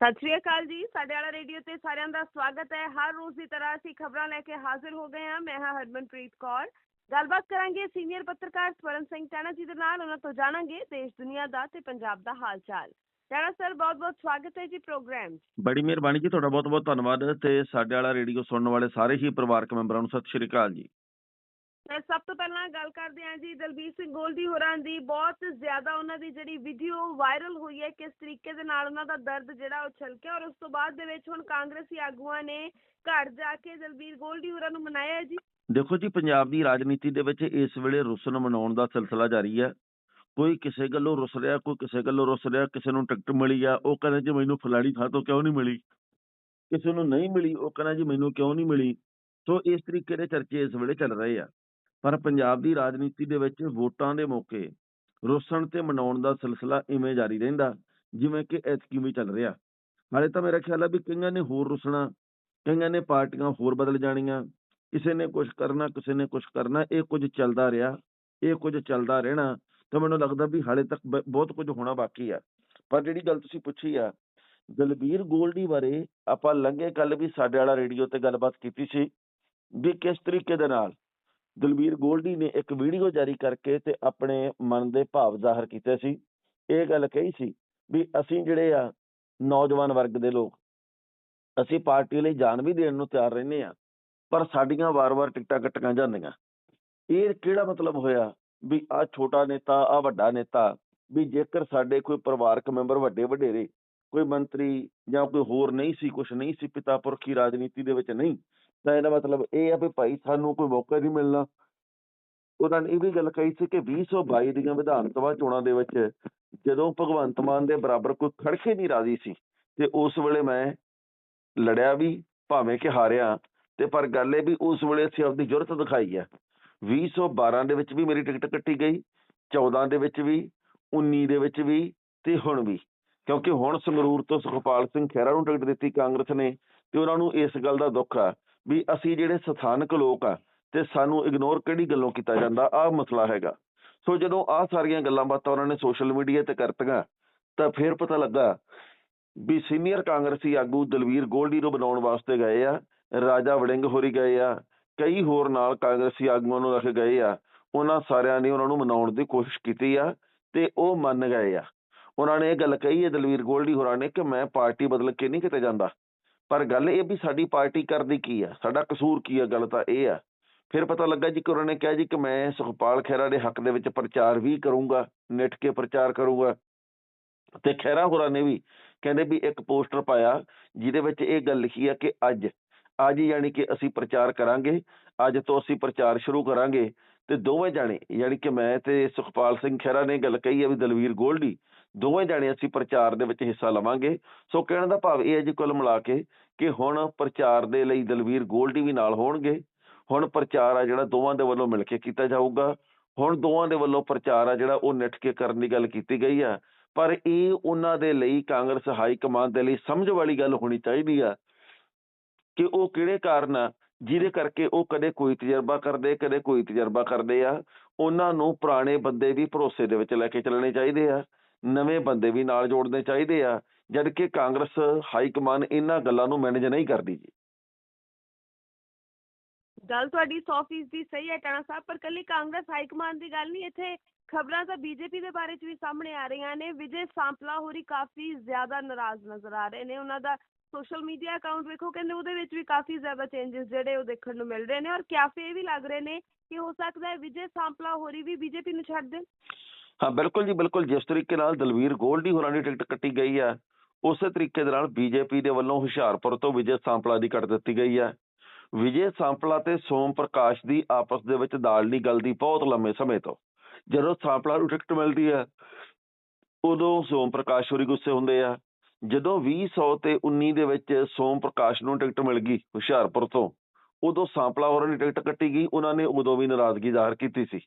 ਸਤਿ ਸ਼੍ਰੀ ਅਕਾਲ ਜੀ, ਸਾਡੇ ਵਾਲਾ ਰੇਡੀਓ ਤੇ ਸਾਰਿਆਂ ਦਾ ਸਵਾਗਤ ਹੈ। ਹਰ ਰੋਜ਼ ਦੀ ਤਰ੍ਹਾਂ ਅਸੀਂ ਖਬਰਾਂ ਲੈ ਕੇ ਹਾਜ਼ਰ ਹੋ ਗਏ ਹਾਂ। ਮੈਂ ਹਾਂ ਹਰਮਨਪ੍ਰੀਤ ਕੌਰ। ਗੱਲਬਾਤ ਕਰਾਂਗੇ ਸੀਨੀਅਰ ਪੱਤਰਕਾਰ ਸਵਰਨ ਸਿੰਘ ਟਾਣਾ ਜੀ ਦੇ ਨਾਲ। ਉਹਨਾਂ ਤੋਂ ਜਾਣਾਂਗੇ ਦੇਸ਼, ਦੁਨੀਆ ਦਾ ਤੇ ਪੰਜਾਬ ਦਾ ਹਾਲ ਚਾਲ ਟਾਣਾ ਸਰ ਬਹੁਤ ਬਹੁਤ ਸਵਾਗਤ ਹੈ ਜੀ ਪ੍ਰੋਗਰਾਮ ਬੜੀ ਮਿਹਰਬਾਨੀ ਜੀ, ਤੁਹਾਡਾ ਬਹੁਤ ਬਹੁਤ ਧੰਨਵਾਦ ਤੇ ਸਾਡੇ ਵਾਲਾ ਰੇਡੀਓ ਸੁਣਨ ਵਾਲੇ ਸਾਰੇ ਹੀ ਪਰਿਵਾਰਕ ਮੈਂਬਰਾਂ ਨੂੰ ਸਤਿ ਸ਼੍ਰੀ ਅਕਾਲ ਜੀ। ਸਭ ਤੋਂ ਪਹਿਲਾਂ ਗੱਲ ਕਰਦੇ ਹਾਂ ਜੀ ਦਲਬੀਰ ਸਿੰਘ ਗੋਲਡੀ ਹੋਰਾਂ ਦੀ। ਬਹੁਤ ਜ਼ਿਆਦਾ ਉਹਨਾਂ ਦੀ ਜਿਹੜੀ ਵੀਡੀਓ ਵਾਇਰਲ ਹੋਈ ਹੈ, ਕਿਸ ਤਰੀਕੇ ਦੇ ਨਾਲ ਉਹਨਾਂ ਦਾ ਦਰਦ ਜਿਹੜਾ ਉਹ ਛਲਕਿਆ ਔਰ ਉਸ ਤੋਂ ਬਾਅਦ ਦੇ ਵਿੱਚ ਹੁਣ ਕਾਂਗਰਸੀ ਆਗੂਆਂ ਨੇ ਘਰ ਜਾ ਕੇ ਦਲਬੀਰ ਗੋਲਦੀ ਹੋਰਾਂ ਨੂੰ ਮਨਾਇਆ ਜੀ। ਦੇਖੋ ਜੀ, ਪੰਜਾਬ ਦੀ ਰਾਜਨੀਤੀ ਦੇ ਵਿੱਚ ਇਸ ਵੇਲੇ ਰੁੱਸਣ ਮਨਾਉਣ ਦਾ ਸਿਲਸਿਲਾ ਜਾਰੀ ਹੈ। ਕੋਈ ਕਿਸੇ ਗੱਲੋਂ ਰੁੱਸ ਰਿਹਾ, ਕੋਈ ਕਿਸੇ ਗੱਲੋਂ ਰੁੱਸ ਰਿਹਾ, ਕਿਸੇ ਨੂੰ ਟਿਕਟ ਮਿਲੀ ਆ, ਉਹ ਕਹਿੰਦਾ ਜੀ ਮੈਨੂੰ ਫਲਾਣੀ ਥਾਂ ਤੋਂ ਕਿਉਂ ਨਹੀਂ ਮਿਲੀ? ਕਿਸੇ ਨੂੰ ਨਹੀਂ ਮਿਲੀ, ਉਹ ਕਹਿੰਦਾ ਜੀ ਮੈਨੂੰ ਕਿਉਂ ਨਹੀਂ ਮਿਲੀ? ਸੋ ਇਸ ਤਰੀਕੇ ਦੇ ਚਰਚੇ ਇਸ ਵੇਲੇ ਚੱਲ ਰਹੇ ਆ। ਪਰ ਪੰਜਾਬ ਦੀ ਰਾਜਨੀਤੀ ਦੇ ਵਿੱਚ ਵੋਟਾਂ ਦੇ ਮੌਕੇ ਰੁੱਸਣ ਤੇ ਮਨਾਉਣ ਦਾ ਸਿਲਸਿਲਾ ਇਵੇਂ ਜਾਰੀ ਰਹਿੰਦਾ, ਜਿਵੇਂ ਕਿ ਐਤਕੀ ਵੀ ਚੱਲ ਰਿਹਾ। ਹਾਲੇ ਤਾਂ ਮੇਰਾ ਖਿਆਲ ਹੈ ਵੀ ਕਈਆਂ ਨੇ ਹੋਰ ਰੁੱਸਣਾ, ਕਈਆਂ ਨੇ ਪਾਰਟੀਆਂ ਹੋਰ ਬਦਲ ਜਾਣੀਆਂ, ਕਿਸੇ ਨੇ ਕੁਝ ਕਰਨਾ, ਕਿਸੇ ਨੇ ਕੁਝ ਕਰਨਾ, ਇਹ ਕੁਝ ਚੱਲਦਾ ਰਿਹਾ, ਇਹ ਕੁਝ ਚੱਲਦਾ ਰਹਿਣਾ, ਤਾਂ ਮੈਨੂੰ ਲੱਗਦਾ ਵੀ ਹਾਲੇ ਤੱਕ ਬ- ਬਹੁਤ ਕੁਝ ਹੋਣਾ ਬਾਕੀ ਆ। ਪਰ ਜਿਹੜੀ ਗੱਲ ਤੁਸੀਂ ਪੁੱਛੀ ਆ, ਦਲਬੀਰ ਗੋਲਡੀ ਬਾਰੇ ਆਪਾਂ ਲੰਘੇ ਕੱਲ ਵੀ ਸਾਡੇ ਵਾਲਾ ਰੇਡੀਓ ਤੇ ਗੱਲਬਾਤ ਕੀਤੀ ਸੀ ਵੀ ਕਿਸ ਤਰੀਕੇ ਦੇ ਨਾਲ ਦਲਬੀਰ ਗੋਲਡੀ ਨੇ ਇੱਕ ਵੀਡੀਓ ਜਾਰੀ ਕਰਕੇ ਤੇ ਆਪਣੇ ਮਨ ਦੇ ਭਾਵ ਜ਼ਾਹਰ ਕੀਤੇ ਸੀ। ਇਹ ਗੱਲ ਕਹੀ ਸੀ ਵੀ ਅਸੀਂ ਜਿਹੜੇ ਆ, ਨੌਜਵਾਨ ਵਰਗ ਦੇ ਲੋਕ, ਅਸੀਂ ਪਾਰਟੀ ਲਈ ਜਾਨ ਵੀ ਦੇਣ ਨੂੰ ਤਿਆਰ ਰਹਿੰਦੇ ਆ, ਪਰ ਸਾਡੀਆਂ ਵਾਰ-ਵਾਰ ਟਿਕਟਾਂ ਕੱਟੀਆਂ ਜਾਂਦੀਆਂ। ਇਹ ਕਿਹੜਾ ਮਤਲਬ ਹੋਇਆ ਵੀ ਆ ਛੋਟਾ ਨੇਤਾ ਆ ਵੱਡਾ ਨੇਤਾ, ਵੀ ਜੇਕਰ ਸਾਡੇ ਕੋਈ ਪਰਿਵਾਰਕ ਮੈਂਬਰ ਵੱਡੇ ਵਡੇਰੇ ਕੋਈ ਮੰਤਰੀ ਜਾਂ ਕੋਈ ਹੋਰ ਨਹੀਂ ਸੀ ਕੁਝ ਨਹੀਂ ਸੀ ਪਿਤਾ ਪੁਰਖੀ ਰਾਜਨੀਤੀ ਦੇ ਵਿੱਚ ਨਹੀਂ ਤਾਂ ਇਹਦਾ ਮਤਲਬ ਇਹ ਆ ਵੀ ਭਾਈ ਸਾਨੂੰ ਕੋਈ ਮੌਕਾ ਨਹੀਂ ਮਿਲਣਾ। ਉਹਨਾਂ ਨੇ ਇਹ ਵੀ ਗੱਲ ਕਹੀ ਸੀ ਕਿ 2022 ਦੀਆਂ ਵਿਧਾਨ ਸਭਾ ਚੋਣਾਂ ਦੇ ਵਿੱਚ ਜਦੋਂ ਭਗਵੰਤ ਮਾਨ ਦੇ ਬਰਾਬਰ ਕੋਈ ਖੜਕੇ ਨਹੀਂ ਰਾਜ਼ੀ ਸੀ ਤੇ ਉਸ ਵੇਲੇ ਮੈਂ ਲੜਿਆ ਵੀ, ਭਾਵੇਂ ਕਿ ਹਾਰਿਆ, ਤੇ ਪਰ ਗੱਲ ਇਹ ਵੀ ਉਸ ਵੇਲੇ ਅਸੀਂ ਆਪਣੀ ਜੁਰਤ ਦਿਖਾਈ ਹੈ 2012 ਦੇ ਵਿੱਚ ਵੀ ਮੇਰੀ ਟਿਕਟ ਕੱਟੀ ਗਈ 14 ਦੇ ਵਿੱਚ ਵੀ 19 ਦੇ ਵਿੱਚ ਵੀ ਤੇ ਹੁਣ ਵੀ। ਕਿਉਂਕਿ ਹੁਣ ਸੰਗਰੂਰ ਤੋਂ ਸੁਖਪਾਲ ਸਿੰਘ ਖਹਿਰਾ ਨੂੰ ਟਿਕਟ ਦਿੱਤੀ ਕਾਂਗਰਸ ਨੇ ਤੇ ਉਹਨਾਂ ਨੂੰ ਇਸ ਗੱਲ ਦਾ ਦੁੱਖ ਆ ਵੀ ਅਸੀਂ ਜਿਹੜੇ ਸਥਾਨਕ ਲੋਕ ਆ ਤੇ ਸਾਨੂੰ ਇਗਨੋਰ ਕਿਹੜੀ ਗੱਲੋਂ ਕੀਤਾ ਜਾਂਦਾ, ਆਹ ਮਸਲਾ ਹੈਗਾ। ਸੋ ਜਦੋਂ ਆਹ ਸਾਰੀਆਂ ਗੱਲਾਂ ਬਾਤਾਂ ਉਹਨਾਂ ਨੇ ਸੋਸ਼ਲ ਮੀਡੀਆ ਤੇ ਕਰਤੀਆਂ, ਤਾਂ ਫਿਰ ਪਤਾ ਲੱਗਾ ਵੀ ਸੀਨੀਅਰ ਕਾਂਗਰਸੀ ਆਗੂ ਦਲਵੀਰ ਗੋਲਡੀ ਨੂੰ ਬਣਾਉਣ ਵਾਸਤੇ ਗਏ ਆ, ਰਾਜਾ ਵੜਿੰਗ ਹੋਰੀ ਗਏ ਆ, ਕਈ ਹੋਰ ਨਾਲ ਕਾਂਗਰਸੀ ਆਗੂਆਂ ਨੂੰ ਰੱਖ ਗਏ ਆ, ਉਹਨਾਂ ਸਾਰਿਆਂ ਨੇ ਉਹਨਾਂ ਨੂੰ ਮਨਾਉਣ ਦੀ ਕੋਸ਼ਿਸ਼ ਕੀਤੀ ਆ ਤੇ ਉਹ ਮੰਨ ਗਏ ਆ। ਉਹਨਾਂ ਨੇ ਇਹ ਗੱਲ ਕਹੀ ਹੈ ਦਲਵੀਰ ਗੋਲਡੀ ਹੋਰਾਂ ਨੇ ਕਿ ਮੈਂ ਪਾਰਟੀ ਬਦਲ ਕੇ ਨਹੀਂ ਕਿਤੇ ਜਾਂਦਾ। ਪਰ ਗੱਲ ਇਹ ਵੀ ਸਾਡੀ ਪਾਰਟੀ ਕਰਦੀ ਕੀ ਆ? ਸਾਡਾ ਕਸੂਰ ਕੀ ਆ? ਗੱਲ ਤਾਂ ਇਹ ਆ। ਫਿਰ ਪਤਾ ਲੱਗਾ ਜੀ ਕਿ ਉਹਨਾਂ ਨੇ ਕਿਹਾ ਜੀ ਕਿ ਮੈਂ ਸੁਖਪਾਲ ਖਹਿਰਾ ਦੇ ਹੱਕ ਦੇ ਵਿੱਚ ਪ੍ਰਚਾਰ ਵੀ ਕਰੂੰਗਾ, ਨਿੱਠ ਕੇ ਪ੍ਰਚਾਰ ਕਰੂੰਗਾ। ਤੇ ਖਹਿਰਾ ਹੋਰਾਂ ਨੇ ਵੀ ਕਹਿੰਦੇ ਵੀ ਇੱਕ ਪੋਸਟਰ ਪਾਇਆ ਜਿਹਦੇ ਵਿੱਚ ਇਹ ਗੱਲ ਲਿਖੀ ਆ ਕਿ ਅੱਜ ਅੱਜ ਹੀ ਯਾਨੀ ਕਿ ਅਸੀਂ ਪ੍ਰਚਾਰ ਕਰਾਂਗੇ, ਅੱਜ ਤੋਂ ਅਸੀਂ ਪ੍ਰਚਾਰ ਸ਼ੁਰੂ ਕਰਾਂਗੇ। ਤੇ ਦੋਵੇਂ ਜਾਣੇ, ਯਾਨੀ ਕਿ ਮੈਂ ਤੇ ਸੁਖਪਾਲ ਸਿੰਘ ਖਹਿਰਾ ਨੇ ਗੱਲ ਕਹੀ ਹੈ ਵੀ ਦਲਵੀਰ ਗੋਲਡੀ ਦੋਵੇਂ ਜਾਣੇ ਅਸੀਂ ਪ੍ਰਚਾਰ ਦੇ ਵਿੱਚ ਹਿੱਸਾ ਲਵਾਂਗੇ। ਸੋ ਕਹਿਣ ਦਾ ਭਾਵ ਇਹ ਹੈ ਜੀ ਕੁੱਲ ਮਿਲਾ ਕੇ ਕਿ ਹੁਣ ਪ੍ਰਚਾਰ ਦੇ ਲਈ ਦਲਵੀਰ ਗੋਲਡੀ ਵੀ ਨਾਲ ਹੋਣਗੇ। ਹੁਣ ਪ੍ਰਚਾਰ ਆ ਜਿਹੜਾ ਦੋਵਾਂ ਦੇ ਵੱਲੋਂ ਮਿਲ ਕੇ ਕੀਤਾ ਜਾਊਗਾ। ਹੁਣ ਦੋਵਾਂ ਦੇ ਵੱਲੋਂ ਪ੍ਰਚਾਰ ਆ ਜਿਹੜਾ ਉਹ ਨਿੱਠ ਕੇ ਕਰਨ ਦੀ ਗੱਲ ਕੀਤੀ ਗਈ ਆ। ਪਰ ਇਹ ਉਹਨਾਂ ਦੇ ਲਈ ਕਾਂਗਰਸ ਹਾਈ ਕਮਾਂਡ ਦੇ ਲਈ ਸਮਝ ਵਾਲੀ ਗੱਲ ਹੋਣੀ ਚਾਹੀਦੀ ਆ ਕਿ ਉਹ ਕਿਹੜੇ ਕਾਰਨ ਆ, ਜਿਹਦੇ ਕਰਕੇ ਉਹ ਕਦੇ ਕੋਈ ਤਜਰਬਾ ਕਰਦੇ, ਕਦੇ ਕੋਈ ਤਜਰਬਾ ਕਰਦੇ ਆ। ਉਹਨਾਂ ਨੂੰ ਪੁਰਾਣੇ ਬੰਦੇ ਵੀ ਭਰੋਸੇ ਦੇ ਵਿੱਚ ਲੈ ਕੇ ਚੱਲਣੇ ਚਾਹੀਦੇ ਆ। ਨਵੇਂ ਬੰਦੇ ਵੀ ਨਾਲ ਜੋੜਨੇ ਚਾਹੀਦੇ ਆ, ਜਦ ਕਿ ਕਾਂਗਰਸ, ਹਾਈ ਕਮਾਂਡ ਇਹਨਾਂ ਗੱਲਾਂ ਨੂੰ ਮੈਨੇਜ ਨਹੀਂ ਕਰਦੀ ਜੀ। ਗੱਲ ਤੁਹਾਡੀ 100% ਦੀ ਸਹੀ ਹੈ ਟਾਣਾ ਸਾਹਿਬ, ਪਰ ਕੱਲੀ ਕਾਂਗਰਸ, ਹਾਈ ਕਮਾਂਡ ਦੀ ਗੱਲ ਨਹੀਂ, ਇੱਥੇ ਖਬਰਾਂ ਤਾਂ ਬੀਜੇਪੀ ਦੇ ਬਾਰੇ ਚ ਵੀ ਸਾਹਮਣੇ ਆ ਰਹੀਆਂ ਨੇ। ਵਿਜੇ ਸਾਂਪਲਾ ਹੋਰੀ ਕਾਫੀ ਜ਼ਿਆਦਾ ਨਾਰਾਜ਼ ਨਜ਼ਰ ਆ ਰਹੇ ਨੇ। ਉਹਨਾਂ ਦਾ ਸੋਸ਼ਲ ਮੀਡੀਆ ਅਕਾਊਂਟ ਵੇਖੋ, ਕਹਿੰਦੇ ਉਹਦੇ ਵਿੱਚ ਵੀ ਕਾਫੀ ਜ਼ਿਆਦਾ ਚੇਂਜਸ ਜਿਹੜੇ ਉਹ ਦੇਖਣ ਨੂੰ ਮਿਲ ਰਹੇ ਨੇ। ਔਰ ਕਿਆਫੇ ਇਹ ਵੀ ਲੱਗ ਰਹੇ ਨੇ ਕਿ ਹੋ ਸਕਦਾ ਹੈ ਵਿਜੇ ਸਾਂਪਲਾ ਹੋਰੀ ਵੀ ਬੀਜੇਪੀ ਨੂੰ ਛੱਡ ਦੇਣ। ਹਾਂ, ਬਿਲਕੁਲ ਜੀ, ਬਿਲਕੁਲ। ਜਿਸ ਤਰੀਕੇ ਨਾਲ ਦਲਵੀਰ ਗੋਲਡੀ ਹੋਰਾਂ ਦੀ ਟਿਕਟ ਕੱਟੀ ਗਈ ਆ, ਉਸੇ ਤਰੀਕੇ ਦੇ ਨਾਲ ਬੀਜੇਪੀ ਦੇ ਵੱਲੋਂ ਹੁਸ਼ਿਆਰਪੁਰ ਤੋਂ ਵਿਜੇ ਸਾਂਪਲਾ ਦੀ ਕੱਟ ਦਿੱਤੀ ਗਈ ਆ। ਵਿਜੇ ਸਾਂਪਲਾ ਤੇ ਸੋਮ ਪ੍ਰਕਾਸ਼ ਦੀ ਆਪਸ ਦੇ ਵਿੱਚ ਦਾਲ ਦੀ ਗੱਲ ਦੀ ਬਹੁਤ ਲੰਮੇ ਸਮੇਂ ਤੋਂ। ਜਦੋਂ ਸਾਂਪਲਾ ਨੂੰ ਟਿਕਟ ਮਿਲਦੀ ਆ, ਉਦੋਂ ਸੋਮ ਪ੍ਰਕਾਸ਼ ਹੋਰੀ ਗੁੱਸੇ ਹੁੰਦੇ ਆ। ਜਦੋਂ 2000 ਤੇ 19 ਦੇ ਵਿੱਚ ਸੋਮ ਪ੍ਰਕਾਸ਼ ਨੂੰ ਟਿਕਟ ਮਿਲ ਗਈ ਹੁਸ਼ਿਆਰਪੁਰ ਤੋਂ, ਉਦੋਂ ਸਾਂਪਲਾ ਹੋਰਾਂ ਦੀ ਟਿਕਟ ਕੱਟੀ ਗਈ ਉਹਨਾਂ ਨੇ ਉਦੋਂ ਵੀ ਨਾਰਾਜ਼ਗੀ ਜ਼ਾਹਰ ਕੀਤੀ ਸੀ।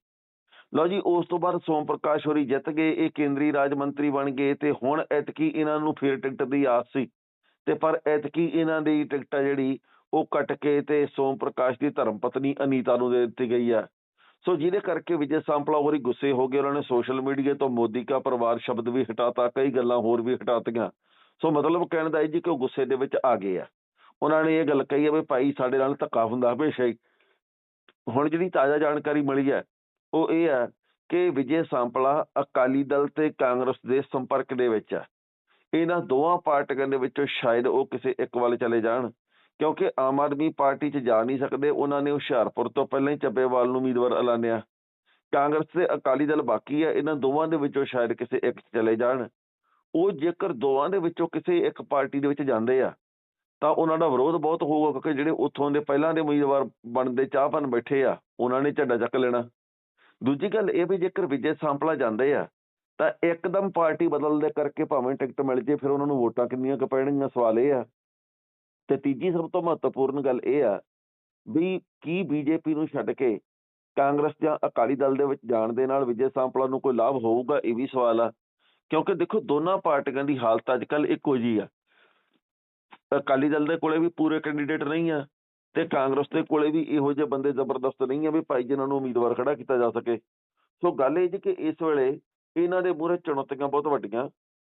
ਲਓ ਜੀ, ਉਸ ਤੋਂ ਬਾਅਦ ਸੋਮ ਪ੍ਰਕਾਸ਼ ਹੋਰੀ ਜਿੱਤ ਗਏ, ਇਹ ਕੇਂਦਰੀ ਰਾਜ ਮੰਤਰੀ ਬਣ ਗਏ ਤੇ ਹੁਣ ਐਤਕੀ ਇਹਨਾਂ ਨੂੰ ਫੇਰ ਟਿਕਟ ਦੀ ਆਸ ਸੀ। ਤੇ ਪਰ ਐਤਕੀ ਇਹਨਾਂ ਦੀ ਟਿਕਟ ਆ ਜਿਹੜੀ, ਉਹ ਕੱਟ ਕੇ ਤੇ ਸੋਮ ਪ੍ਰਕਾਸ਼ ਦੀ ਧਰਮ ਪਤਨੀ ਅਨੀਤਾ ਨੂੰ ਦੇ ਦਿੱਤੀ ਗਈ ਆ। ਸੋ ਜਿਹਦੇ ਕਰਕੇ ਵਿਜੇ ਸਾਂਪਲਾ ਹੋਰੀ ਗੁੱਸੇ ਹੋ ਗਏ, ਉਹਨਾਂ ਨੇ ਸੋਸ਼ਲ ਮੀਡੀਆ ਤੋਂ ਮੋਦੀ ਕਾ ਪਰਿਵਾਰ ਸ਼ਬਦ ਵੀ ਹਟਾਤਾ, ਕਈ ਗੱਲਾਂ ਹੋਰ ਵੀ ਹਟਾਤੀਆਂ। ਸੋ ਮਤਲਬ ਕਹਿਣ ਦਾ ਇਹ ਜੀ ਕਿ ਉਹ ਗੁੱਸੇ ਦੇ ਵਿੱਚ ਆ ਗਏ ਆ। ਉਹਨਾਂ ਨੇ ਇਹ ਗੱਲ ਕਹੀ ਹੈ ਵੀ ਭਾਈ ਸਾਡੇ ਨਾਲ ਧੱਕਾ ਹੁੰਦਾ ਹਮੇਸ਼ਾ ਹੀ। ਹੁਣ ਜਿਹੜੀ ਤਾਜ਼ਾ ਜਾਣਕਾਰੀ ਮਿਲੀ ਹੈ ਉਹ ਇਹ ਹੈ ਕਿ ਵਿਜੇ ਸਾਂਪਲਾ ਅਕਾਲੀ ਦਲ ਤੇ ਕਾਂਗਰਸ ਦੇ ਸੰਪਰਕ ਦੇ ਵਿੱਚ ਹੈ ਇਹਨਾਂ ਦੋਵਾਂ ਪਾਰਟੀਆਂ ਦੇ ਵਿੱਚੋਂ ਸ਼ਾਇਦ ਉਹ ਕਿਸੇ ਇੱਕ ਵੱਲ ਚਲੇ ਜਾਣ, ਕਿਉਂਕਿ ਆਮ ਆਦਮੀ ਪਾਰਟੀ 'ਚ ਜਾ ਨਹੀਂ ਸਕਦੇ, ਉਹਨਾਂ ਨੇ ਹੁਸ਼ਿਆਰਪੁਰ ਤੋਂ ਪਹਿਲਾਂ ਹੀ ਚੱਬੇਵਾਲ ਨੂੰ ਉਮੀਦਵਾਰ ਐਲਾਨਿਆ। ਕਾਂਗਰਸ ਤੇ ਅਕਾਲੀ ਦਲ ਬਾਕੀ ਹੈ ਇਹਨਾਂ ਦੋਵਾਂ ਦੇ ਵਿੱਚੋਂ ਸ਼ਾਇਦ ਕਿਸੇ ਇੱਕ 'ਚ ਚਲੇ ਜਾਣ। ਉਹ ਜੇਕਰ ਦੋਵਾਂ ਦੇ ਵਿੱਚੋਂ ਕਿਸੇ ਇੱਕ ਪਾਰਟੀ ਦੇ ਵਿੱਚ ਜਾਂਦੇ ਆ, ਤਾਂ ਉਹਨਾਂ ਦਾ ਵਿਰੋਧ ਬਹੁਤ ਹੋਊਗਾ, ਕਿਉਂਕਿ ਜਿਹੜੇ ਉੱਥੋਂ ਦੇ ਪਹਿਲਾਂ ਦੇ ਉਮੀਦਵਾਰ ਬਣਦੇ ਚਾਹਪਨ ਬੈਠੇ ਆ, ਉਹਨਾਂ ਨੇ ਝੰਡਾ ਚੱਕ ਲੈਣਾ। ਦੂਜੀ ਗੱਲ ਇਹ ਵੀ ਜੇਕਰ ਵਿਜੇ ਸਾਂਪਲਾ ਜਾਂਦੇ ਆ, ਤਾਂ ਇੱਕਦਮ ਪਾਰਟੀ ਬਦਲਦੇ ਕਰਕੇ ਭਾਵੇਂ ਟਿਕਟ ਮਿਲ ਜੇ, ਫਿਰ ਉਹਨਾਂ ਨੂੰ ਵੋਟਾਂ ਕਿੰਨੀਆਂ ਕੁ ਪੈਣਗੀਆਂ, ਸਵਾਲ ਇਹ ਆ। ਤੇ ਤੀਜੀ ਸਭ ਤੋਂ ਮਹੱਤਵਪੂਰਨ ਗੱਲ ਇਹ ਆ ਵੀ ਕੀ ਬੀਜੇਪੀ ਨੂੰ ਛੱਡ ਕੇ ਕਾਂਗਰਸ ਜਾਂ ਅਕਾਲੀ ਦਲ ਦੇ ਵਿੱਚ ਜਾਣ ਦੇ ਨਾਲ ਵਿਜੇ ਸਾਂਪਲਾ ਨੂੰ ਕੋਈ ਲਾਭ ਹੋਊਗਾ, ਇਹ ਵੀ ਸਵਾਲ ਆ। ਕਿਉਂਕਿ ਦੇਖੋ, ਦੋਨਾਂ ਪਾਰਟੀਆਂ ਦੀ ਹਾਲਤ ਅੱਜ ਕੱਲ ਇੱਕੋ ਜੀ ਆ। ਅਕਾਲੀ ਦਲ ਦੇ ਕੋਲੇ ਵੀ ਪੂਰੇ ਕੈਂਡੀਡੇਟ ਨਹੀਂ ਆ। ਤੇ ਕਾਂਗਰਸ ਦੇ ਕੋਲੇ ਵੀ ਇਹੋ ਜਿਹੇ ਬੰਦੇ ਜ਼ਬਰਦਸਤ ਨਹੀਂ ਆ ਵੀ ਭਾਈ ਜਿਨ੍ਹਾਂ ਨੂੰ ਉਮੀਦਵਾਰ ਖੜਾ ਕੀਤਾ ਜਾ ਸਕੇ। ਸੋ ਗੱਲ ਇਹ ਜੀ ਕਿ ਇਸ ਵੇਲੇ ਇਹਨਾਂ ਦੇ ਮੂਹਰੇ ਚੁਣੌਤੀਆਂ ਬਹੁਤ ਵੱਡੀਆਂ,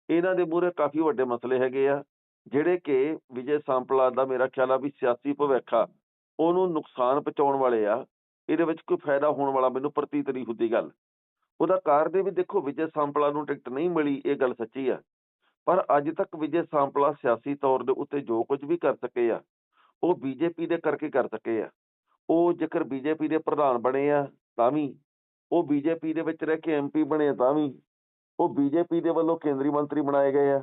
ਇਹਨਾਂ ਦੇ ਮੂਹਰੇ ਕਾਫੀ ਵੱਡੇ ਮਸਲੇ ਹੈਗੇ ਆ, ਜਿਹੜੇ ਕਿ ਵਿਜੇ ਸਾਂਪਲਾ ਦਾ ਮੇਰਾ ਖਿਆਲ ਆ ਵੀ ਸਿਆਸੀ ਭਵਿੱਖ ਆ, ਉਹਨੂੰ ਨੁਕਸਾਨ ਪਹੁੰਚਾਉਣ ਵਾਲੇ ਆ, ਇਹਦੇ ਵਿੱਚ ਕੋਈ ਫਾਇਦਾ ਹੋਣ ਵਾਲਾ ਮੈਨੂੰ ਪ੍ਰਤੀਤ ਨਹੀਂ ਹੁੰਦੀ ਗੱਲ। ਉਹਦਾ ਕਾਰਨ ਇਹ ਵੀ ਦੇਖੋ, ਵਿਜੇ ਸਾਂਪਲਾ ਨੂੰ ਟਿਕਟ ਨਹੀਂ ਮਿਲੀ, ਇਹ ਗੱਲ ਸੱਚੀ ਆ। ਪਰ ਅੱਜ ਤੱਕ ਵਿਜੇ ਸਾਂਪਲਾ ਸਿਆਸੀ ਤੌਰ ਦੇ ਉੱਤੇ ਜੋ ਕੁਝ ਵੀ ਕਰ ਸਕੇ ਆ ਉਹ ਬੀਜੇਪੀ ਦੇ ਕਰਕੇ ਕਰ ਸਕੇ ਆ। ਉਹ ਜੇਕਰ ਬੀਜੇਪੀ ਦੇ ਪ੍ਰਧਾਨ ਬਣੇ ਆ, ਤਾਂ ਵੀ। ਉਹ ਬੀਜੇਪੀ ਦੇ ਵਿੱਚ ਰਹਿ ਕੇ ਐਮਪੀ ਬਣੇ ਆ, ਤਾਂ ਵੀ। ਉਹ ਬੀਜੇਪੀ ਦੇ ਵੱਲੋਂ ਕੇਂਦਰੀ ਮੰਤਰੀ ਬਣਾਏ ਗਏ ਆ।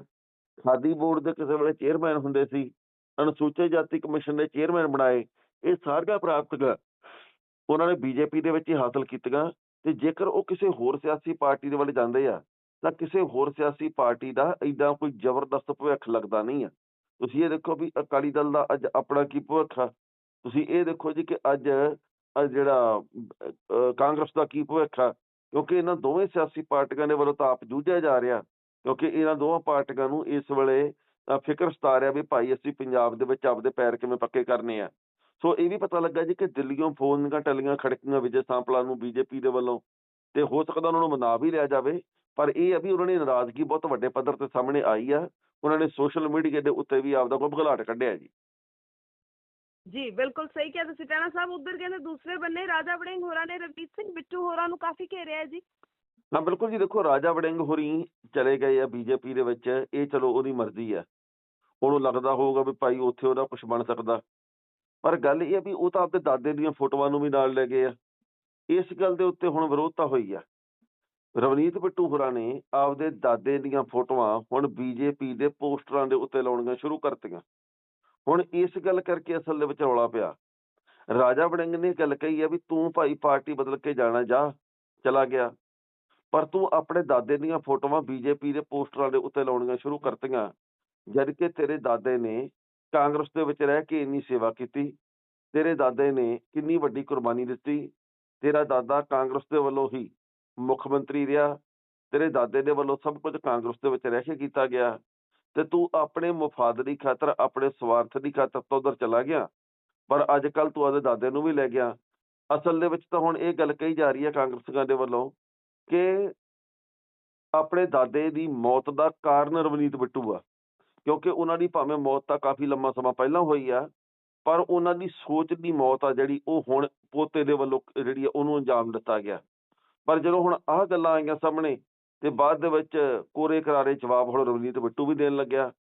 ਖਾਦੀ ਬੋਰਡ ਦੇ ਕਿਸੇ ਵੇਲੇ ਚੇਅਰਮੈਨ ਹੁੰਦੇ ਸੀ। ਅਨੁਸੂਚਿਤ ਜਾਤੀ ਕਮਿਸ਼ਨ ਦੇ ਚੇਅਰਮੈਨ ਬਣਾਏ। ਇਹ ਸਾਰੀਆਂ ਪ੍ਰਾਪਤੀਆਂ ਉਹਨਾਂ ਨੇ ਬੀਜੇਪੀ ਦੇ ਵਿੱਚ ਹੀ ਹਾਸਲ ਕੀਤੀਆਂ। ਤੇ ਜੇਕਰ ਉਹ ਕਿਸੇ ਹੋਰ ਸਿਆਸੀ ਪਾਰਟੀ ਦੇ ਵੱਲ ਜਾਂਦੇ ਆ, ਤਾਂ ਕਿਸੇ ਹੋਰ ਸਿਆਸੀ ਪਾਰਟੀ ਦਾ ਏਦਾਂ ਕੋਈ ਜ਼ਬਰਦਸਤ ਭਵਿੱਖ ਲੱਗਦਾ ਨਹੀਂ ਆ। ਤੁਸੀਂ ਇਹ ਦੇਖੋ ਵੀ ਅਕਾਲੀ ਦਲ ਦਾ ਅੱਜ ਆਪਣਾ ਕੀ ਭਵਿੱਖ ਆ? ਤੁਸੀਂ ਇਹ ਦੇਖੋ ਜੀ ਕਿ ਅੱਜ ਅੱਜ ਜਿਹੜਾ ਅਹ, ਕਾਂਗਰਸ ਦਾ ਕੀ ਭਵਿੱਖ ਆ? ਕਿਉਂਕਿ ਇਹਨਾਂ ਦੋਵੇਂ ਸਿਆਸੀ ਪਾਰਟੀਆਂ ਦੇ ਵੱਲੋਂ ਤਾਂ ਆਪ ਜੂਝਿਆ ਜਾ ਰਿਹਾ। ਕਿਉਂਕਿ ਇਹਨਾਂ ਦੋਵਾਂ ਪਾਰਟੀਆਂ ਨੂੰ ਇਸ ਵੇਲੇ ਫਿਕਰ ਸਤਾ ਰਿਹਾ ਵੀ ਭਾਈ ਅਸੀਂ ਪੰਜਾਬ ਦੇ ਵਿੱਚ ਆਪਦੇ ਪੈਰ ਕਿਵੇਂ ਪੱਕੇ ਕਰਨੇ ਆ। ਸੋ ਇਹ ਵੀ ਪਤਾ ਲੱਗਾ ਜੀ ਕਿ ਦਿੱਲੀੋਂ ਫੋਨ ਦੀਆਂ ਟੱਲੀਆਂ ਖੜਕੀਆਂ ਵਿਜੇ ਸਾਂਪਲਾ ਨੂੰ ਬੀਜੇਪੀ ਦੇ ਵੱਲੋਂ। ਤੇ ਹੋ ਸਕਦਾ ਉਹਨਾਂ ਨੂੰ ਮਨਾ ਵੀ ਲਿਆ ਜਾਵੇ। ਪਰ ਇਹ ਆ ਵੀ ਉਹਨਾਂ ਦੀ ਨਾਰਾਜ਼ਗੀ ਬਹੁਤ ਵੱਡੇ ਪੱਧਰ ਤੇ ਸਾਹਮਣੇ ਆਈ ਆ। ਉਹਨਾਂ ਨੇ ਸੋਸ਼ਲ ਮੀਡੀਆ ਦੇ ਉੱਤੇ ਵੀ ਆਪਦਾ ਕੋਈ ਭਗਲਾਟ ਕੱਢਿਆ ਜੀ। ਜੀ ਬਿਲਕੁਲ ਸਹੀ ਕਿਹਾ ਤੁਸੀਂ। ਟਾਣਾ ਸਾਹਿਬ ਉਧਰ ਕਹਿੰਦੇ ਦੂਸਰੇ ਬੰਨੇ ਰਾਜਾ ਵੜਿੰਗ ਹੋਰਾਂ ਨੇ ਰਵਨੀਤ ਸਿੰਘ ਬਿੱਟੂ ਹੋਰਾਂ ਨੂੰ ਕਾਫੀ ਘੇਰਿਆ ਜੀ। ਹਾਂ ਬਿਲਕੁਲ ਜੀ ਦੇਖੋ ਰਾਜਾ ਵੜਿੰਗ ਹੋਰੀ ਚਲੇ ਗਏ ਆ ਬੀਜੇਪੀ ਦੇ ਵਿੱਚ। ਇਹ ਚਲੋ ਉਹਦੀ ਮਰਜ਼ੀ ਆ। ਉਹਨੂੰ ਲੱਗਦਾ ਹੋਊਗਾ ਵੀ ਭਾਈ ਉੱਥੇ ਉਹਦਾ ਕੁਝ ਬਣ ਸਕਦਾ। ਪਰ ਗੱਲ ਇਹ ਆ ਵੀ ਉਹ ਤਾਂ ਆਪਦੇ ਦਾਦੇ ਦੀਆਂ ਫੋਟੋਆਂ ਨੂੰ ਵੀ ਨਾਲ ਲੈ ਗਏ ਆ। ਇਸ ਗੱਲ ਦੇ ਉੱਤੇ ਹੁਣ ਵਿਰੋਧਤਾ ਹੋਈ ਆ। ਰਵਨੀਤ ਬਿੱਟੂ ਹੋਰਾਂ ਨੇ ਆਪਦੇ ਦਾਦੇ ਦੀਆਂ ਫੋਟੋਆਂ ਹੁਣ ਬੀਜੇਪੀ ਦੇ ਪੋਸਟਰਾਂ ਦੇ ਉੱਤੇ ਲਾਉਣੀਆਂ ਸ਼ੁਰੂ ਕਰਤੀਆਂ। ਹੁਣ ਇਸ ਗੱਲ ਕਰਕੇ ਅਸਲ ਦੇ ਵਿੱਚ ਰੌਲਾ ਪਿਆ। ਰਾਜਾ ਵੜਿੰਗ ਨੇ ਗੱਲ ਕਹੀ ਆ ਵੀ ਤੂੰ ਭਾਈ ਪਾਰਟੀ ਬਦਲ ਕੇ ਜਾਣਾ ਜਾ, ਚਲਾ ਗਿਆ। ਪਰ ਤੂੰ ਆਪਣੇ ਦਾਦੇ ਦੀਆਂ ਫੋਟੋਆਂ ਬੀਜੇਪੀ ਦੇ ਪੋਸਟਰਾਂ ਦੇ ਉੱਤੇ ਲਾਉਣੀਆਂ ਸ਼ੁਰੂ ਕਰਤੀਆਂ। ਜਦ ਕਿ ਤੇਰੇ ਦਾਦੇ ਨੇ ਕਾਂਗਰਸ ਦੇ ਵਿੱਚ ਰਹਿ ਕੇ ਇੰਨੀ ਸੇਵਾ ਕੀਤੀ। ਤੇਰੇ ਦਾਦੇ ਨੇ ਕਿੰਨੀ ਵੱਡੀ ਕੁਰਬਾਨੀ ਦਿੱਤੀ। ਤੇਰਾ ਦਾਦਾ ਕਾਂਗਰਸ ਦੇ ਵੱਲੋਂ ਹੀ ਮੁੱਖ ਮੰਤਰੀ ਰਿਹਾ, ਤੇਰੇ ਦਾਦੇ ਦੇ ਵੱਲੋਂ ਸਭ ਕੁਝ ਕਾਂਗਰਸ ਦੇ ਵਿੱਚ ਰਹਿ ਕੇ ਕੀਤਾ ਗਿਆ ਤੇ ਤੂੰ ਆਪਣੇ ਮੁਫਾਦ ਦੀ ਖਾਤਰ, ਆਪਣੇ ਸਵਾਰਥ ਦੀ ਖਾਤਰ ਤੋਂ ਉਧਰ ਚਲਾ ਗਿਆ, ਪਰ ਅੱਜ ਕੱਲ ਤੂੰ ਆਪਦੇ ਦਾਦੇ ਨੂੰ ਵੀ ਲੈ ਗਿਆ। ਅਸਲ ਦੇ ਵਿੱਚ ਤਾਂ ਹੁਣ ਇਹ ਗੱਲ ਕਹੀ ਜਾ ਰਹੀ ਹੈ ਕਾਂਗਰਸੀਆਂ ਦੇ ਵੱਲੋਂ ਕਿ ਆਪਣੇ ਦਾਦੇ ਦੀ ਮੌਤ ਦਾ ਕਾਰਨ ਰਵਨੀਤ ਬਿੱਟੂ ਆ, ਕਿਉਂਕਿ ਉਹਨਾਂ ਦੀ ਭਾਵੇਂ ਮੌਤ ਤਾਂ ਕਾਫੀ ਲੰਮਾ ਸਮਾਂ ਪਹਿਲਾਂ ਹੋਈ ਆ, ਪਰ ਉਹਨਾਂ ਦੀ ਸੋਚ ਦੀ ਮੌਤ ਆ ਜਿਹੜੀ ਉਹ ਹੁਣ ਪੋਤੇ ਦੇ ਵੱਲੋਂ ਜਿਹੜੀ ਆ ਉਹਨੂੰ ਅੰਜਾਮ ਦਿੱਤਾ ਗਿਆ। ਪਰ ਜਦੋਂ ਹੁਣ ਆਹ ਗੱਲਾਂ ਆਈਆਂ ਸਾਹਮਣੇ ਤੇ ਬਾਅਦ ਦੇ ਵਿੱਚ ਕੋਰੇ ਕਰਾਰੇ ਜਵਾਬ ਹੁਣ ਰਵਨੀਤ ਬਿੱਟੂ ਵੀ ਦੇਣ ਲੱਗਿਆ।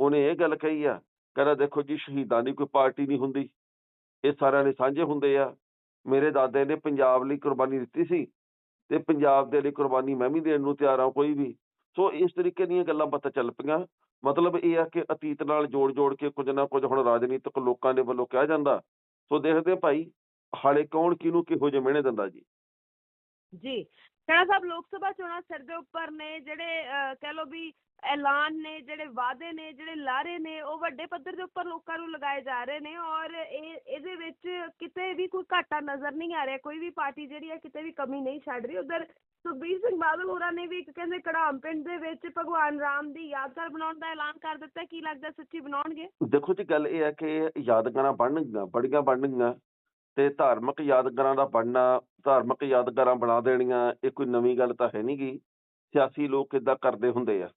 ਉਹਨੇ ਇਹ ਗੱਲ ਕਹੀ ਆ, ਕਹਿੰਦਾ ਦੇਖੋ ਜੀ ਸ਼ਹੀਦਾਂ ਦੀ ਕੋਈ ਪਾਰਟੀ ਨਹੀਂ ਹੁੰਦੀ। ਇਹ ਸਾਰਿਆਂ ਦੇ ਸਾਂਝੇ ਹੁੰਦੇ ਆ। ਮੇਰੇ ਦਾਦੇ ਨੇ ਪੰਜਾਬ ਲਈ ਕੁਰਬਾਨੀ ਦਿੱਤੀ ਸੀ ਤੇ ਪੰਜਾਬ ਦੇ ਲਈ ਕੁਰਬਾਨੀ ਮੈਂ ਵੀ ਦੇਣ ਨੂੰ ਤਿਆਰ ਹਾਂ, ਕੋਈ ਵੀ। ਸੋ ਇਸ ਤਰੀਕੇ ਦੀਆਂ ਗੱਲਾਂ ਬਾਤਾਂ ਚੱਲ ਪਈਆਂ। ਮਤਲਬ ਇਹ ਆ ਕਿ ਅਤੀਤ ਨਾਲ ਜੋੜ ਜੋੜ ਕੇ ਕੁਝ ਨਾ ਕੁਝ ਹੁਣ ਰਾਜਨੀਤਿਕ ਲੋਕਾਂ ਦੇ ਵੱਲੋਂ ਕਿਹਾ ਜਾਂਦਾ। ਸੋ ਦੇਖਦੇ ਭਾਈ, ਹਾਲੇ ਕੌਣ ਕਿਹਨੂੰ ਕਿਹੋ ਜਿਹੇ ਮਿਹਣੇ ਦਿੰਦਾ ਜੀ। ਜੀ। ਟਾਣਾ ਸਾਹਿਬ, ਲੋਕ ਸਭਾ ਚੋਣਾਂ ਸਿਰ ਦੇ ਉੱਪਰ ਨੇ, ਜਿਹੜੇ ਕਹਿ ਲਓ ਵੀ ਐਲਾਨ ਨੇ, ਜਿਹੜੇ ਵਾਅਦੇ ਨੇ, ਜਿਹੜੇ ਲਾਰੇ ਨੇ, ਉਹ ਵੱਡੇ ਪੱਧਰ ਦੇ ਉੱਪਰ ਲੋਕਾਂ ਨੂੰ ਲਗਾਏ ਜਾ ਰਹੇ ਨੇ ਔਰ ਇਹ, ਇਹਦੇ ਵਿੱਚ ਕਿਤੇ ਵੀ ਕੋਈ ਘਾਟਾ ਨਜ਼ਰ ਨਹੀਂ ਆ ਰਿਹਾ। ਕੋਈ ਵੀ ਪਾਰਟੀ ਜਿਹੜੀ ਹੈ ਕਿਤੇ ਵੀ ਕਮੀ ਨਹੀਂ ਛੱਡ ਰਹੀ। ਉਧਰ ਸੁਖਬੀਰ ਸਿੰਘ ਬਾਦਲ ਹੋਰਾਂ ਨੇ ਵੀ ਇੱਕ ਕਹਿੰਦੇ ਕੜਾਮ ਪਿੰਡ ਦੇ ਵਿੱਚ ਭਗਵਾਨ ਰਾਮ ਦੀ ਯਾਦਗਾਰ ਬਣਾਉਣ ਦਾ ਐਲਾਨ ਕਰ ਦਿੱਤਾ। ਕੀ ਲੱਗਦਾ ਸੱਚੀ ਬਣਾਉਣਗੇ? ਦੇਖੋ ਜੀ, ਗੱਲ ਇਹ ਹੈ ਕਿ ਯਾਦਗਾਰਾਂ ਬਣਨਗੀਆਂ, ਬੜੀਆਂ ਬਣਨਗੀਆਂ। ਤੇ ਧਾਰਮਿਕ ਯਾਦਗਾਰਾਂ ਦਾ ਬਣਨਾ, ਧਾਰਮਿਕ ਯਾਦਗਾਰਾਂ ਬਣਾ ਦੇਣੀਆਂ, ਇਹ ਕੋਈ ਨਵੀਂ ਗੱਲ ਤਾਂ ਹੈ ਨਹੀਂ ਗੀ। ਸਿਆਸੀ ਲੋਕ ਇਦਾਂ ਕਰਦੇ ਹੁੰਦੇ ਆ?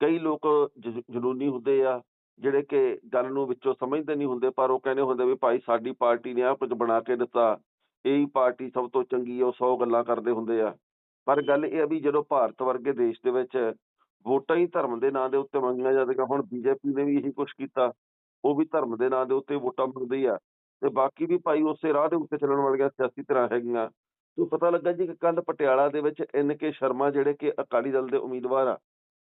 ਕਈ ਲੋਕ ਜ- ਜਨੂਨੀ ਹੁੰਦੇ ਆ, ਜਿਹੜੇ ਕਿ ਗੱਲ ਨੂੰ ਵਿੱਚੋਂ ਸਮਝਦੇ ਨਹੀਂ ਹੁੰਦੇ, ਪਰ ਉਹ ਕਹਿੰਦੇ ਹੁੰਦੇ ਵੀ ਭਾਈ ਸਾਡੀ ਪਾਰਟੀ ਨੇ ਆ ਕੁਝ ਬਣਾ ਕੇ ਦਿੱਤਾ, ਇਹੀ ਪਾਰਟੀ ਸਭ ਤੋਂ ਚੰਗੀ ਆ, ਉਹ 100 ਗੱਲਾਂ ਕਰਦੇ ਹੁੰਦੇ ਆ। ਪਰ ਗੱਲ ਇਹ ਆ ਵੀ ਜਦੋਂ ਭਾਰਤ ਵਰਗੇ ਦੇਸ਼ ਦੇ ਵਿੱਚ ਵੋਟਾਂ ਹੀ ਧਰਮ ਦੇ ਨਾਂ ਦੇ ਉੱਤੇ ਮੰਗੀਆਂ ਜਾਂਦੀਆਂ, ਹੁਣ ਬੀਜੇਪੀ ਨੇ ਵੀ ਇਹੀ ਕੁਝ ਕੀਤਾ, ਉਹ ਵੀ ਧਰਮ ਦੇ ਨਾਂ ਦੇ ਉੱਤੇ ਵੋਟਾਂ ਮੰਗਦੀ ਆ। ਤੇ ਬਾਕੀ ਵੀ ਭਾਈ ਉਸੇ ਰਾਹ ਦੇ ਉੱਤੇ ਚੱਲਣ ਵਾਲੀਆਂ ਸਿਆਸੀ ਤਰ੍ਹਾਂ ਹੈਗੀਆਂ। ਤੋਂ ਪਤਾ ਲੱਗਾ ਜੀ ਕਿ ਕੱਲ ਪਟਿਆਲਾ ਦੇ ਵਿੱਚ ਐਨ ਕੇ ਸ਼ਰਮਾ ਜਿਹੜੇ ਕਿ ਅਕਾਲੀ ਦਲ ਦੇ ਉਮੀਦਵਾਰ ਆ,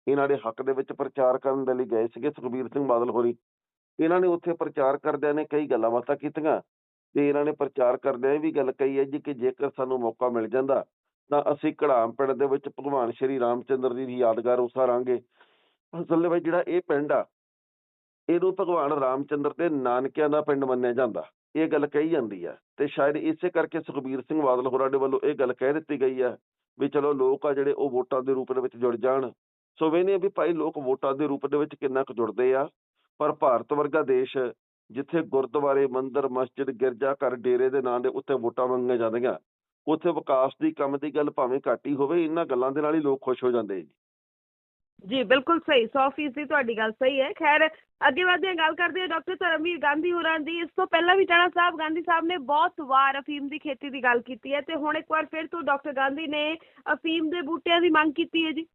ਇਹਨਾਂ ਦੇ ਹੱਕ ਦੇ ਵਿੱਚ ਪ੍ਰਚਾਰ ਕਰਨ ਦੇ ਲਈ ਗਏ ਸੀਗੇ ਸੁਖਬੀਰ ਸਿੰਘ ਬਾਦਲ ਹੋਰੀ। ਇਹਨਾਂ ਨੇ ਉੱਥੇ ਪ੍ਰਚਾਰ ਕਰਦਿਆਂ ਨੇ ਕਈ ਗੱਲਾਂ ਬਾਤਾਂ ਕੀਤੀਆਂ ਤੇ ਇਹਨਾਂ ਨੇ ਪ੍ਰਚਾਰ ਕਰਦਿਆਂ ਇਹ ਵੀ ਗੱਲ ਕਹੀ ਹੈ ਜੀ ਕਿ ਜੇਕਰ ਸਾਨੂੰ ਮੌਕਾ ਮਿਲ ਜਾਂਦਾ ਤਾਂ ਅਸੀਂ ਕੜਾਮ ਪਿੰਡ ਦੇ ਵਿੱਚ ਭਗਵਾਨ ਸ਼੍ਰੀ ਰਾਮਚੰਦਰ ਜੀ ਦੀ ਯਾਦਗਾਰ ਉਸਾਰਾਂਗੇ। ਅਸਲ ਵਿੱਚ ਜਿਹੜਾ ਇਹ ਪਿੰਡ ਆ, ਇਹਨੂੰ ਭਗਵਾਨ ਰਾਮਚੰਦਰ ਦੇ ਨਾਨਕਿਆਂ ਦਾ ਪਿੰਡ ਮੰਨਿਆ ਜਾਂਦਾ। ਇਹ ਗੱਲ ਕਹੀ ਜਾਂਦੀ ਆ। ਤੇ ਸ਼ਾਇਦ ਇਸੇ ਕਰਕੇ ਸੁਖਬੀਰ ਸਿੰਘ ਬਾਦਲ ਹੋਰਾਂ ਦੇ ਵੱਲੋਂ ਇਹ ਗੱਲ ਕਹਿ ਦਿੱਤੀ ਗਈ ਆ ਵੀ ਚਲੋ ਲੋਕ ਆ ਜਿਹੜੇ ਉਹ ਵੋਟਾਂ ਦੇ ਰੂਪ ਦੇ ਵਿੱਚ ਜੁੜ ਜਾਣ। ਸੋ ਵੇਨੇ ਵੀ ਭਾਈ ਲੋਕ ਵੋਟਾਂ ਦੇ ਰੂਪ ਦੇ ਵਿੱਚ ਕਿੰਨਾ ਕੁ ਜੁੜਦੇ ਆ। ਪਰ ਭਾਰਤ ਵਰਗਾ ਦੇਸ਼ ਜਿੱਥੇ ਗੁਰਦੁਆਰੇ, ਮੰਦਿਰ, ਮਸਜਿਦ, ਗਿਰਜਾ ਘਰ ਡੇਰੇ ਦੇ ਨਾਂ ਦੇ ਉੱਤੇ ਵੋਟਾਂ ਮੰਗੀਆਂ ਜਾਂਦੀਆਂ, ਉੱਥੇ ਵਿਕਾਸ ਦੀ ਕੰਮ ਦੀ ਗੱਲ ਭਾਵੇਂ ਘੱਟ ਹੀ ਹੋਵੇ, ਇਹਨਾਂ ਗੱਲਾਂ ਦੇ ਨਾਲ ਹੀ ਲੋਕ ਖੁਸ਼ ਹੋ ਜਾਂਦੇ ਜੀ, ਬਿਲਕੁਲ ਸਹੀ 100% ਦੀ ਤੁਹਾਡੀ ਗੱਲ ਸਹੀ ਹੈ। ਖੈਰ, ਅੱਗੇ ਵਧਦੇ ਹਾਂ ਗੱਲ ਕਰਦੇ ਹਾਂ ਡਾਕਟਰ ਧਰਮਵੀਰ ਗਾਂਧੀ ਹੋਰਾਂ ਦੀ। ਇਸ ਤੋਂ ਪਹਿਲਾਂ ਵੀ ਟਾਣਾ ਸਾਹਿਬ ਗਾਂਧੀ ਸਾਹਿਬ ਨੇ ਬਹੁਤ ਵਾਰ ਅਫੀਮ ਦੀ ਖੇਤੀ ਦੀ ਗੱਲ ਕੀਤੀ ਹੈ ਤੇ ਹੁਣ ਇੱਕ ਵਾਰ ਫਿਰ ਤੋਂ ਡਾਕਟਰ ਗਾਂਧੀ ਨੇ ਅਫੀਮ ਦੇ ਬੂਟਿਆਂ ਦੀ ਮੰਗ ਕੀਤੀ ਹੈ ਜੀ।